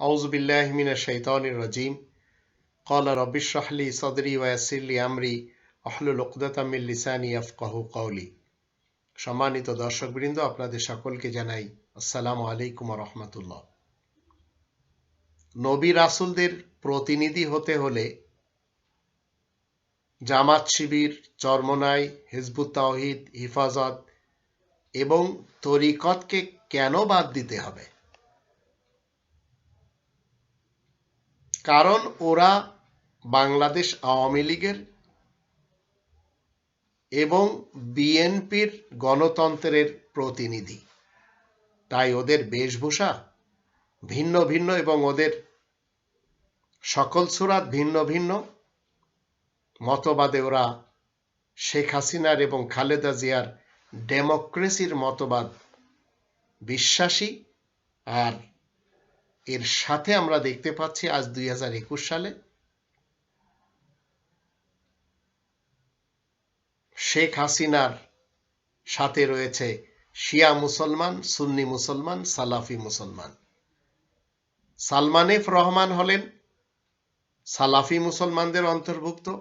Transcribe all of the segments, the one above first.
أعوذ بالله من الشيطان الرجيم قال رب اشرح لي صدري ويسر لي أمري واحلل عقدة من লিসানি يفقهوا قولي সম্মানিত দর্শকবৃন্দ আপনাদের সকলকে জানাই আসসালামু আলাইকুম রহমতুল্লাহ নবী রাসুলদের প্রতিনিধি হতে হলে জামাত শিবির চরমনাই হিজবুত তাওহিদ হিফাজত এবং তরিকতকে কেন বাদ দিতে হবে কারণ ওরা বাংলাদেশ আওয়ামী লীগের এবং বিএনপির গণতন্ত্রের প্রতিনিধি। তাই ওদের বেশভূষা ভিন্ন ভিন্ন এবং ওদের সকল সুরাত ভিন্ন ভিন্ন মতবাদে ওরা শেখ হাসিনার এবং খালেদা জিয়ার ডেমোক্রেসির মতবাদ বিশ্বাসী আর এর সাথে আমরা দেখতে পাচ্ছি আজ দুই হাজার একুশ সালে। শেখ হাসিনার সাথে রয়েছে শিয়া মুসলমান, সুন্নি মুসলমান, সালাফি মুসলমান। সালমান এফ রহমান হলেন সালাফি মুসলমানদের অন্তর্ভুক্ত।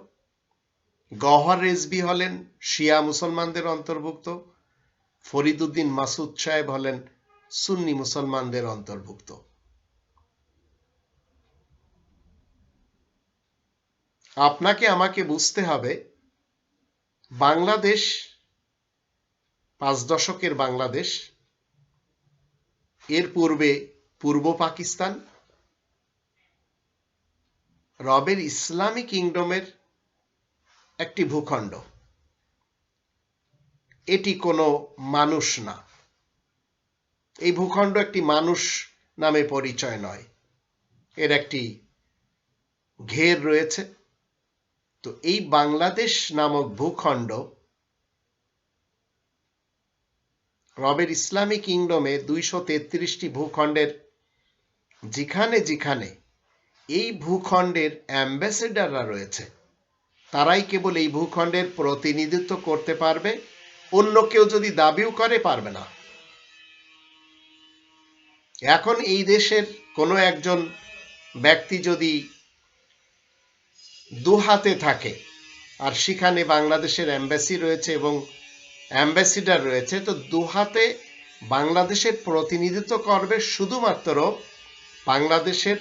গহর রেজবি হলেন শিয়া মুসলমানদের অন্তর্ভুক্ত। ফরিদুদ্দিন মাসুদ সাহেব হলেন সুন্নি মুসলমানদের অন্তর্ভুক্ত। আপনাকে আমাকে বুঝতে হবে, বাংলাদেশ, পাঁচ দশকের বাংলাদেশ, এর পূর্বে পূর্ব পাকিস্তান, রবের ইসলামী কিংডমের একটি ভূখণ্ড। এটি কোনো মানুষ না। এই ভূখণ্ড একটি মানুষ নামে পরিচয় নয়। এর একটি ঘের রয়েছে। তো এই বাংলাদেশ নামক ভূখণ্ড রবের ইসলামী কিংডমে দুইশো তেত্রিশটি ভূখণ্ডের যেখানে যেখানে এই ভূখণ্ডের অ্যাম্বাসেডাররা রয়েছে, তারাই কেবল এই ভূখণ্ডের প্রতিনিধিত্ব করতে পারবে, অন্য কেউ যদি দাবিও করে পারবে না। এখন এই দেশের কোনো একজন ব্যক্তি যদি দু হাতে থাকে। আর সেখানে বাংলাদেশের অ্যাম্বাসি রয়েছে এবং অ্যাম্বাসিডার রয়েছে। তো দু হাতে বাংলাদেশের প্রতিনিধিত্ব করবে শুধুমাত্র বাংলাদেশের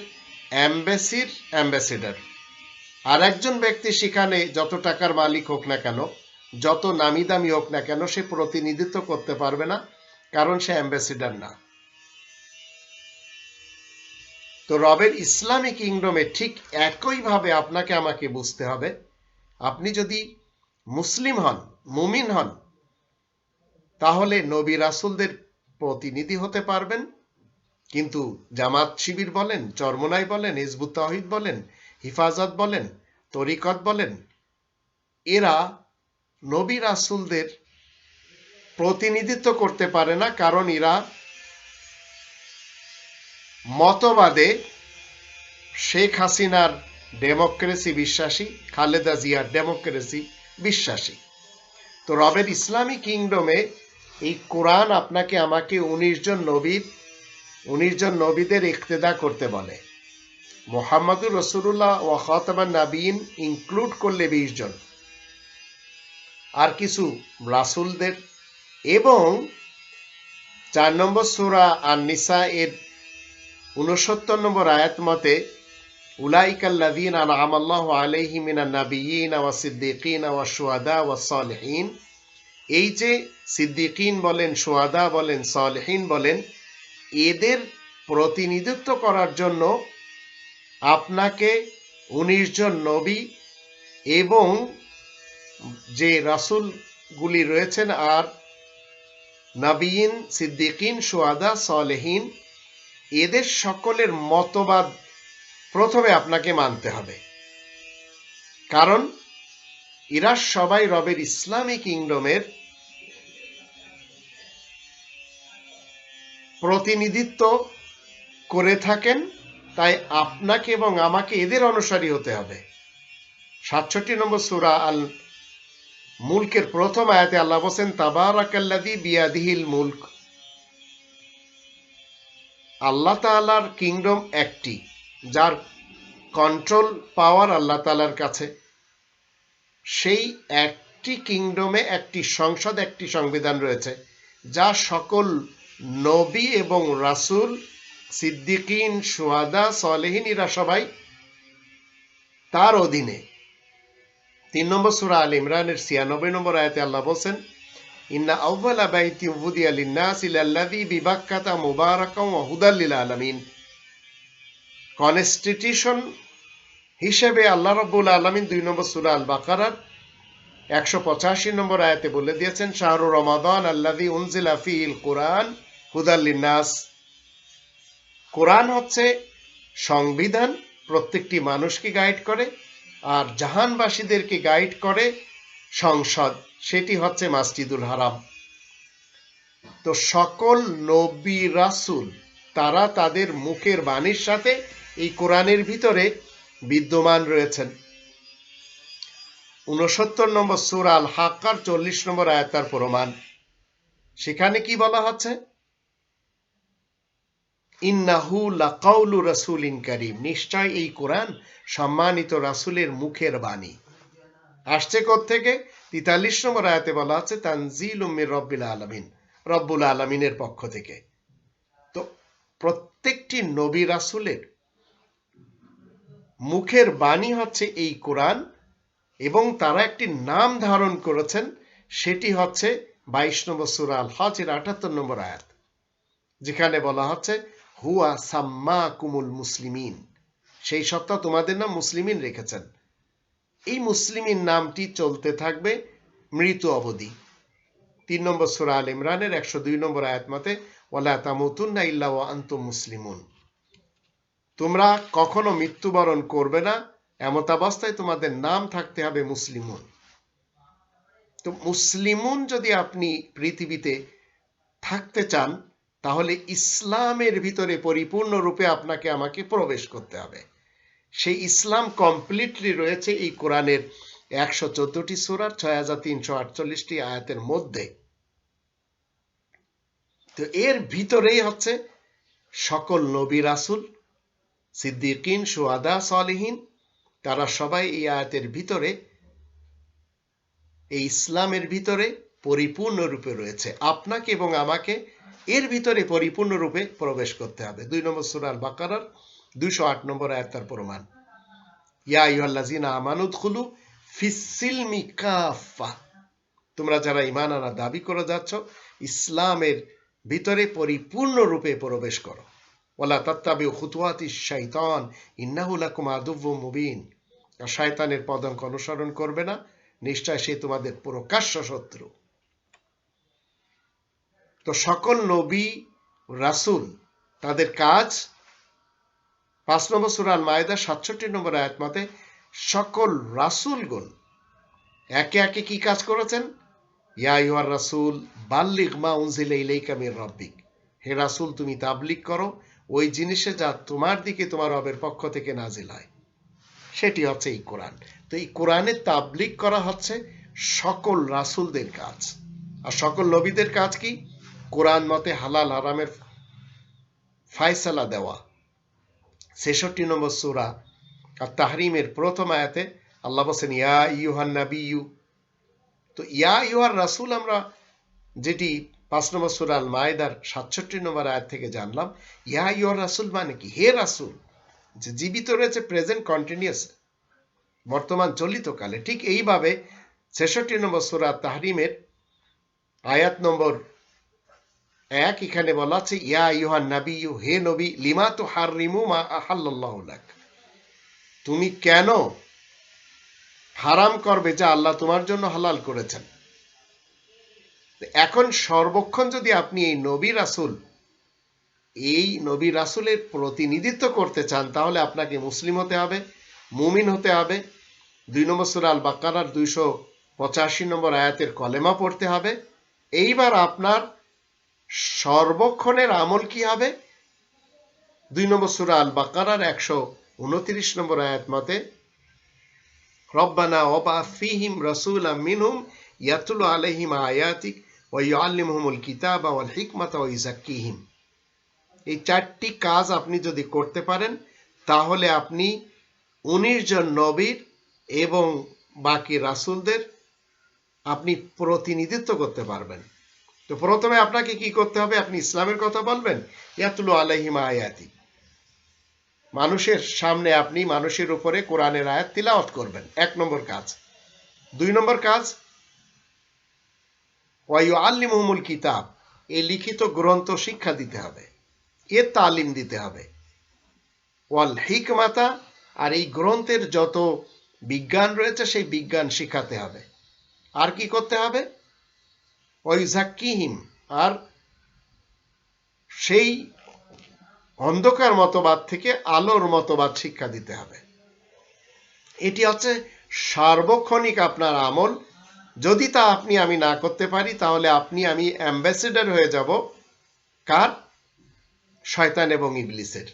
অ্যাম্বাসির অ্যাম্বাসিডার। আর একজন ব্যক্তি সেখানে যত টাকার মালিক হোক না কেন, যত নামি দামি হোক না কেন, সে প্রতিনিধিত্ব করতে পারবে না, কারণ সে অ্যাম্বাসিডার না। তো রবের ইসলামী কিংডমে ঠিক একইভাবে আপনাকে আমাকে বুঝতে হবে। আপনি যদি মুসলিম হন, মুমিন হন, তাহলে নবী রাসুলদের প্রতিনিধি হতে পারবেন। কিন্তু জামাত শিবির বলেন, চরমনাই বলেন, হিজবুত তাহিদ বলেন, হিফাজত বলেন, তরিকত বলেন, এরা নবী রাসুলদের প্রতিনিধিত্ব করতে পারে না। কারণ এরা মতবাদে শেখ হাসিনার ডেমোক্রেসি বিশ্বাসী, খালেদা জিয়ার ডেমোক্রেসি বিশ্বাসী। তো রবের ইসলামী কিংডমে এই কোরআন আপনাকে আমাকে উনিশ জন নবীর, উনিশ জন নবীদের ইকতেদা করতে বলে। মোহাম্মদুর রসুল্লাহ ও খতমান নাবিন ইনক্লুড করলে বিশ জন। আর কিছু রাসুলদের। এবং চার নম্বর সুরা আর নিসা এর উনসত্তর নম্বর আয়াত মতে উলাইকাল্লাদিন আনআম আল্লাহ আলাইহি মিনান নাবিয়িন ওয়া সিদ্দিকিন ওয়া শুহাদা ওয়া সালিহিন। এই যে সিদ্দিকিন বলেন, শুহাদা বলেন, সালেহীন বলেন, এদের প্রতিনিধিত্ব করার জন্য আপনাকে উনিশ জন নবী এবং যে রাসুলগুলি রয়েছেন আর নবীন সিদ্দিকিন সোয়াদা সালেহীন এদের সকলের মতবাদ প্রথমে আপনাকে মানতে হবে। কারণ, এরা সবাই রবের ইসলামী কিংডমের প্রতিনিধিত্ব করে থাকেন, তাই আপনাকে এবং আমাকে এদের অনুসারী হতে হবে। সাতষট্টি নম্বর সুরা আল মুলকের প্রথম আয়াতে আল্লাহ বসেন তাবারাকাল্লাদি বিয়াদিহিল মুলক। আল্লাহ তাআলার কিংডম একটি, যার কন্ট্রোল পাওয়ার আল্লাহ তাআলার কাছে। সেই একটি কিংডমে একটি সংসদ, একটি সংবিধান রয়েছে, যা সকল নবী এবং রাসূল, সিদ্দিকিন, সুহাদা, সলেহিন, এরা সবাই তার অধীনে। তিন নম্বর সুরা আল ইমরানের ছিয়ানব্বই নম্বর আয়াতে আল্লাহ বলছেন ইন্না আউ্বালা বাইতি উবুদিয়া লিন্নাস ইলাল্লাযী বিবাক্কাতা মুবারাকাও ওয়া হুদাল লিল আলামিন কনস্টিটিউশন হিসেবে আল্লাহ রাব্বুল আলামিন দুই নম্বর সূরা আল বাকারার একশো পঁচাশি নম্বর আয়াতে বলে দিয়েছেন, শাহরু রমাদান আল্লাযী উনজিলা ফিহিল কুরআন হুদাল লিন্নাস। কোরআন হচ্ছে সংবিধান, প্রত্যেকটি মানুষকে গাইড করে, আর জাহানবাসীদেরকে গাইড করে সংসদ, সেটি হচ্ছে মাসজিদুল হারাম। তো সকল নবী রাসূল, তারা তাদের মুখের বাণীর সাথে এই কোরআনের ভিতরে বিদ্যমান রয়েছেন। উনসত্তর নম্বর সুরা আল হাক্কার চল্লিশ নম্বর আয়াতার প্রমাণ। সেখানে কি বলা হচ্ছে? ইন্নাহু লাকাউলু রাসূলিন কারীম। নিশ্চয় এই কোরআন সম্মানিত রাসূলের মুখের বাণী। আসছে থেকে তেতাল্লিশ নম্বর আয়াতে বলা আছে, তানজিল উম্মির রব্বিল আলামিন, রব্বুল আলামিনের পক্ষ থেকে। তো প্রত্যেকটি নবী রাসুলের মুখের বাণী হচ্ছে এই কোরআন, এবং তারা একটি নাম ধারণ করেছেন, সেটি হচ্ছে বাইশ নম্বর সুরা আল হজের আটাত্তর নম্বর আয়াত, যেখানে বলা হচ্ছে, হুয়া সাম্মা কুমুল মুসলিমিন, সেই সত্তা তোমাদের নাম মুসলিমিন রেখেছেন। এই মুসলিমিন নামটি চলতে থাকবে মৃত অবধি। তিন নম্বর সুরা আল ইমরানের একশো দুই নম্বর আয়াত মতে ওলা তামুতুন্না ইল্লা ও আন্ত মুসলিমুন। তোমরা কখনো মৃত্যুবরণ করবে না এমতাবস্থায় তোমাদের নাম থাকতে হবে মুসলিমুন। তো মুসলিমুন যদি আপনি পৃথিবীতে থাকতে চান, তাহলে ইসলামের ভিতরে পরিপূর্ণরূপে আপনাকে আমাকে প্রবেশ করতে হবে। সেই ইসলাম কমপ্লিটলি রয়েছে এই কোরআনের একশো চোদ্দটি সুরার ছয় হাজার তিনশো আটচল্লিশটি আয়াতের মধ্যে। তো এর ভিতরেই হচ্ছে সকল নবী রাসুল, সিদ্দিকিন সুয়াদা সলিহীন, তারা সবাই এই আয়াতের ভিতরে, এই ইসলামের ভিতরে পরিপূর্ণরূপে রয়েছে। আপনাকে এবং আমাকে এর ভিতরে পরিপূর্ণরূপে প্রবেশ করতে হবে। দুই নম্বর সুরাল বাকারার আট নম্বর প্রমাণ। ইয়া ইহাল্লাজিনা আমানুদ খুলু ফিসিলমি কাফা তোমরা যারা ইমান আনা দাবি করে যাচ্ছ, ইসলামের ভিতরে পরিপূর্ণরূপে প্রবেশ করো। ওলা মুবিন। শয়তানের পদঙ্ক অনুসরণ করবে না, নিশ্চয় সে তোমাদের প্রকাশ্য শত্রু। তো সকল নবী, রাসুল, তাদের কাজ পাঁচ নম্বর সুরাল মায়দা সাতষট্টি নম্বর আয়াত মতে সকল রাসুলগুন একে একে কি কাজ করেছেন? ইয়া ইউর রাসুল বাল্লিক মা উনজিলে ইলাইকা রব্বিক। হে রাসুল, তুমি তাবলিক করো। ওই জিনিসে যা তোমার দিকে তোমার রবের পক্ষ থেকে নাজিল হয়। সেটি হচ্ছে এই কোরআন। তো এই কোরআনে তাবলিক করা হচ্ছে সকল রাসুলদের কাজ। আর সকল নবীদের কাজ কি? কোরআন মতে হালাল হারামের ফায়সালা দেওয়া। ছেষট্টি নম্বর সুরা আর তাহরিমের প্রথম আয়াতে আল্লাহ বলছেন, ইয়া ইউহান নাবি ইউ তো ইয়া ইউহার রাসুল আমরা যেটি পাঁচ নম্বর সুরাল মায়েদার সাতষট্টি নম্বর আয়াত থেকে জানলাম, ইয়া ইউর রাসুল মানে কি? হে রাসুল, যে জীবিত রয়েছে প্রেজেন্ট কন্টিনিউয়াস, বর্তমান চলিত কালে। ঠিক এইভাবে ছেষট্টি নম্বর সুরা তাহরিমের আয়াত নম্বর এক এখানে বলা আছে, ইয়া ইউহান নাবি ইউ হে নবী, লিমা তো হার রিমু মা তুমি কেন হারাম করবে যা আল্লাহ তোমার জন্য হালাল করেছেন? এখন সর্বক্ষণ যদি আপনি এই নবী রাসুল, এই নবী রাসুলের প্রতিনিধিত্ব করতে চান, তাহলে আপনাকে মুসলিম হতে হবে, মুমিন হতে হবে। দুই নম্বর সুরা আল বাক্কারার দুইশো পঁচাশি নম্বর আয়াতের কলেমা পড়তে হবে। এইবার আপনার সর্বক্ষণের আমল কি হবে? দুই নম্বর সুরা আল বাকারার একশো উনত্রিশ নম্বর আয়াত মতে, রব্বানা ওবা ফিহিম রসুল মিনহুম ইয়াতুল আলহিম আয়াতিক ওয়াল্লিমহুমুল কিতাব ওয়াল হিকমাত ওয়া ইজাক্কিহিম এই চারটি কাজ আপনি যদি করতে পারেন, তাহলে আপনি উনিশ জন নবীর এবং বাকি রাসূলদের আপনি প্রতিনিধিত্ব করতে পারবেন। তো প্রথমে আপনাকে কি করতে হবে? আপনি ইসলামের কথা বলবেন। ইয়াতুলু আলাইহিম আয়াতি। মানুষের সামনে আপনি মানুষের উপরে কোরআনের আয়াত তিলাওয়াত করবেন। এক নম্বর কাজ। দুই নম্বর কাজ ওয়াইউ আল্লিমুল কিতাব। এই লিখিত গ্রন্থ শিক্ষা দিতে হবে। এর তালিম দিতে হবে। ওয়াল হিকমাতা, আর এই গ্রন্থের যত বিজ্ঞান রয়েছে, সেই বিজ্ঞান শিখাতে হবে। আর কি করতে হবে? ওইজাক্কিহিম আর সেই অন্ধকার মতবাদ থেকে আলোর মতবাদ শিক্ষা দিতে হবে। এটি হচ্ছে সার্বক্ষণিক আপনার আমল। যদি তা আপনি আমি না করতে পারি, তাহলে আপনি আমি অ্যাম্বাসেডর হয়ে যাব কার? শয়তান এবং ইবলিসের।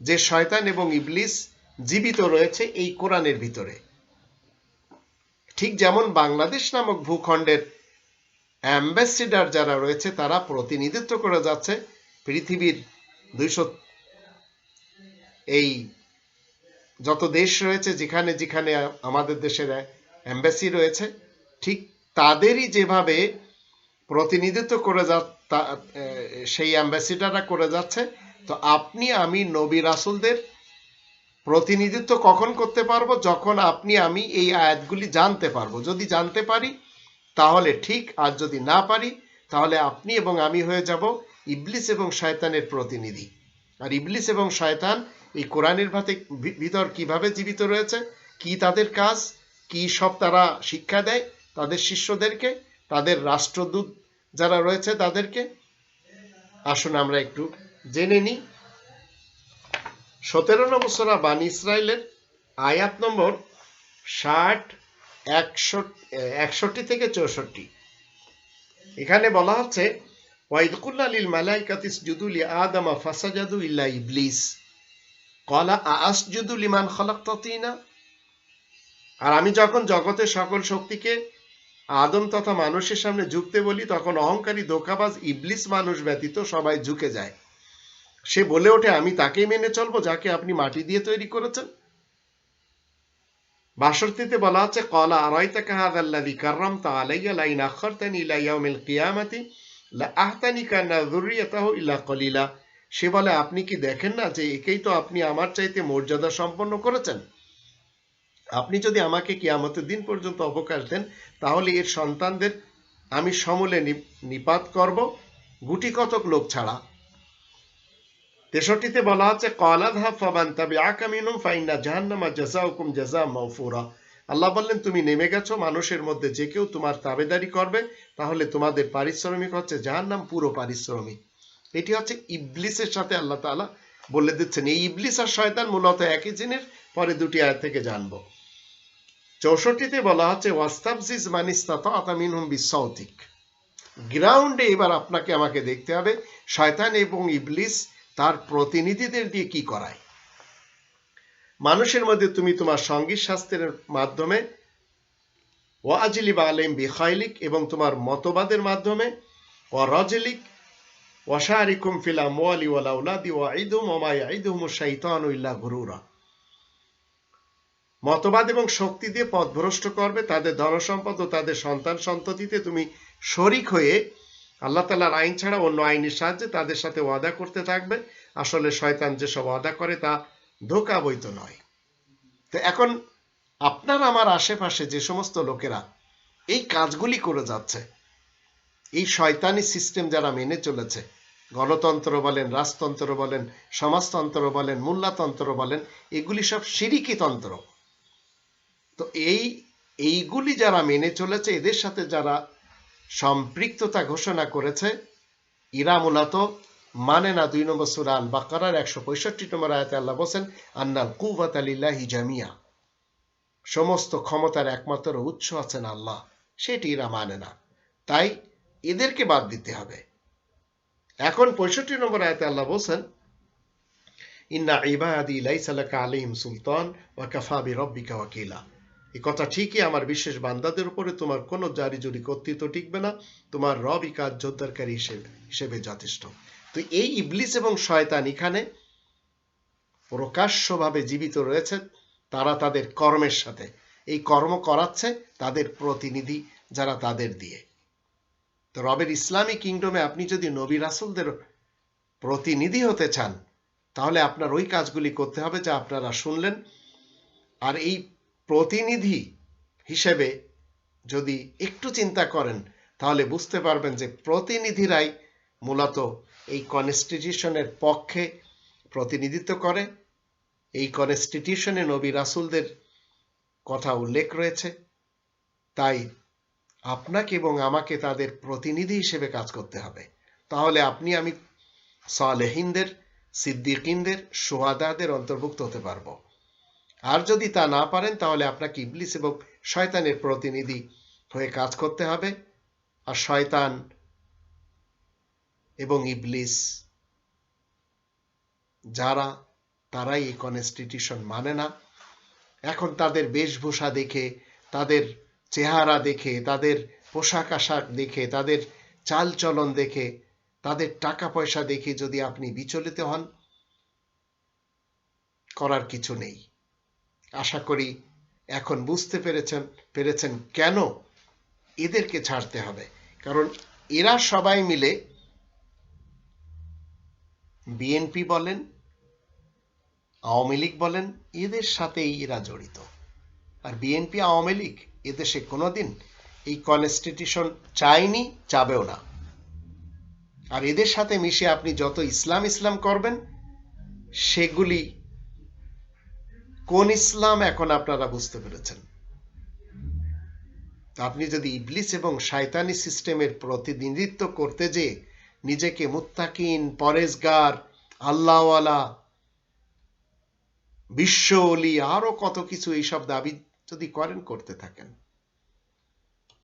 যে শয়তান এবং ইবলিস জীবিত রয়েছে এই কোরআনের ভিতরে। ঠিক যেমন বাংলাদেশ নামক ভূখণ্ডের অ্যাম্বাসিডার যারা রয়েছে, তারা প্রতিনিধিত্ব করে যাচ্ছে পৃথিবীর দুইশো এই যত দেশ রয়েছে, যেখানে যেখানে আমাদের দেশের অ্যাম্বাসি রয়েছে, ঠিক তাদেরই যেভাবে প্রতিনিধিত্ব করে যা সেই অ্যাম্বাসিডাররা করে যাচ্ছে, তো আপনি, আমি নবী রাসুলদের প্রতিনিধিত্ব কখন করতে পারব? যখন আপনি, আমি এই আয়াতগুলি জানতে পারব। যদি জানতে পারি তাহলে ঠিক আর যদি না পারি, তাহলে আপনি এবং আমি হয়ে যাব ইবলিস এবং শয়তানের প্রতিনিধি। আর ইবলিস এবং শয়তান এই কোরআনের ভাতে ভিতর কীভাবে জীবিত রয়েছে, কি তাদের কাজ, কি সব তারা শিক্ষা দেয় তাদের শিষ্যদেরকে, তাদের রাষ্ট্রদূত যারা রয়েছে তাদেরকে? আসুন আমরা একটু জেনে নিই। সতেরো নম্বর সোরা বানি ইসরায়েলের আয়াত নম্বর ষাট একষট্টি থেকে চৌষট্টি। এখানে বলা হচ্ছে ওয়াইদকুল্লা লিল মালাইকাতিস জুদুলি আদামা ফাসাজাদু ইল্লা ইবলিস। কলা আসজুদু লিমান খলাক্তাতিনা আর আমি যখন জগতের সকল শক্তিকে আদম তথা মানুষের সামনে ঝুঁকতে বলি, তখন অহংকারী দোকাবাজ ইবলিস মানুষ ব্যতীত সবাই ঝুঁকে যায়। সে বলে ওঠে, আমি তাকেই মেনে চলবো যাকে আপনি মাটি দিয়ে তৈরি করেছেন। বাষট্টিতে বলা হচ্ছে কলা আরাইতাকা হাদাল্লাযী কাররামতা আলাইয়া লাইন আখারতানি ইলা ইয়াউমিল কিয়ামাতি, লা আহতানিকা না যুররিয়াতাহু ইল্লা কলিলা। সে বলে, আপনি কি দেখেন না যে একেই তো আপনি আমার চাইতে মর্যাদা সম্পন্ন করেছেন? আপনি যদি আমাকে কিয়ামতের দিন পর্যন্ত অবকাশ দেন, তাহলে এর সন্তানদের আমি সমূলে নিপাত করব। গুটি কতক লোক ছাড়া তেষট্টিতে বলা হচ্ছে কলাধা ফাবান তবে আকামিনুম ফাইন্না জাহান্নামা জাজাউকুম জাজা মাউফুরা। আল্লাহ বললেন, তুমি নেমে গেছো, মানুষের মধ্যে যে কেউ তোমার তাবেদারি করবে, তাহলে তোমাদের পারিশ্রমিক হচ্ছে জাহান্নাম, পুরো পারিশ্রমিক। এটি হচ্ছে ইবলিসের সাথে আল্লাহ তাআলা বলে দিচ্ছেন। এই ইবলিস আর শয়তান মূলত একই জিনিস পরে দুটি আয়াত থেকে জানব। চৌষট্টিতে বলা হচ্ছে ওয়াস্তাবজিজ মানিস্তাত আতামিনহুম বিসৌতিক গ্রাউন্ডে এবার আপনাকে আমাকে দেখতে হবে, শয়তান এবং ইবলিস তার প্রতিনিধিদের দিয়ে কি করায়? মানুষের মধ্যে তুমি তোমার সংগীত শাস্ত্রের মাধ্যমে ওয়াজিলি বা আলিম বিখাইলিক এবং তোমার মতবাদের মাধ্যমে ও রজলিক ওয়াশারিকুম ফিল আমওয়ালি ওয়াল মা ইয়াইদুহুম শাইতানু ইল্লা মতবাদ এবং শক্তি দিয়ে পথভ্রষ্ট করবে, তাদের ধনসম্পদ ও তাদের সন্তান সন্ততিতে তুমি শরিক হয়ে আল্লাহ তালার আইন ছাড়া অন্য আইনের সাহায্যে তাদের সাথে ওয়াদা করতে থাকবে। আসলে শয়তান যেসব ওয়াদা করে তা ধোকা বইত নয়। তো এখন আপনার আমার আশেপাশে যে সমস্ত লোকেরা এই কাজগুলি করে যাচ্ছে, এই শয়তানি সিস্টেম যারা মেনে চলেছে, গণতন্ত্র বলেন, রাজতন্ত্র বলেন, সমাজতন্ত্র বলেন মূল্যতন্ত্র বলেন, এগুলি সব সিরিকি তন্ত্র। তো এই, এইগুলি যারা মেনে চলেছে, এদের সাথে যারা সম্পৃক্ততা ঘোষণা করেছে ইরা মূলত মানে না দুই নম্বর সুরা আল বাকারার একশো পঁয়ষট্টি নম্বর আয়াতে আল্লাহ বলছেন, আন্নাল কুওয়াত আলিল্লাহি জামিয়া। সমস্ত ক্ষমতার একমাত্র উৎস আছেন আল্লাহ, সেটি এরা মানে না। তাই এদেরকে বাদ দিতে হবে। এখন পঁয়ষট্টি নম্বর আয়াতে আল্লাহ বলছেন, ইন্না ইবাদি লাইসা লাকা আলাইহিম সুলতান ওয়া কাফা বিরাব্বিকা ওয়াকিলা। এই কথা ঠিকই আমার বিশেষ বান্দাদের উপরে তোমার কোনো জারি জুরি কর্তৃত্ব টিকবে না, তোমার রবই কাজ জোরদারকারী হিসেবে হিসেবে যথেষ্ট। তো এই ইবলিস এবং শয়তান এখানে প্রকাশ্যভাবে জীবিত রয়েছে, তারা তাদের কর্মের সাথে। এই কর্ম করাচ্ছে তাদের প্রতিনিধি যারা তাদের দিয়ে। তো রবের ইসলামী কিংডমে আপনি যদি নবী রাসুলদের প্রতিনিধি হতে চান, তাহলে আপনার ওই কাজগুলি করতে হবে যা আপনারা শুনলেন। আর এই প্রতিনিধি হিসেবে যদি একটু চিন্তা করেন, তাহলে বুঝতে পারবেন যে প্রতিনিধিরাই মূলত এই কনস্টিটিউশনের পক্ষে প্রতিনিধিত্ব করে। এই কনস্টিটিউশনে নবী রাসুলদের কথা উল্লেখ রয়েছে। তাই আপনাকে এবং আমাকে তাদের প্রতিনিধি হিসেবে কাজ করতে হবে। তাহলে আপনি আমি সালেহিনদের, সিদ্দিকিনদের, সোহাদাদের অন্তর্ভুক্ত হতে পারব। আর যদি তা না পারেন, তাহলে আপনাকে ইবলিস এবং শয়তানের প্রতিনিধি হয়ে কাজ করতে হবে। আর শয়তান এবং ইবলিস, যারা, তারাই এই কনস্টিটিউশন মানে না। এখন তাদের বেশভূষা দেখে, তাদের চেহারা দেখে, তাদের পোশাক আশাক দেখে, তাদের চালচলন দেখে, তাদের টাকা পয়সা দেখে যদি আপনি বিচলিত হন, করার কিছু নেই। আশা করি এখন বুঝতে পেরেছেন পেরেছেন কেন এদেরকে ছাড়তে হবে। কারণ এরা সবাই মিলে বিএনপি বলেন, আওয়ামী লীগ বলেন, এদের সাথেই এরা জড়িত। আর বিএনপি, আওয়ামী লীগ এদেশে কোনোদিন এই কনস্টিটিউশন চায়নি, চাবেও না। আর এদের সাথে মিশে আপনি যত ইসলাম ইসলাম করবেন, সেগুলি কোন ইসলাম এখন আপনারা বুঝতে পেরেছেন? আপনি যদি ইবলিস এবং শায়তানি সিস্টেমের প্রতিনিধিত্ব করতে যে নিজেকে মুত্তাকিন, পরেজগার, আল্লাহওয়ালা বিশ্ব অলি আরও কত কিছু এইসব দাবি যদি করেন, করতে থাকেন।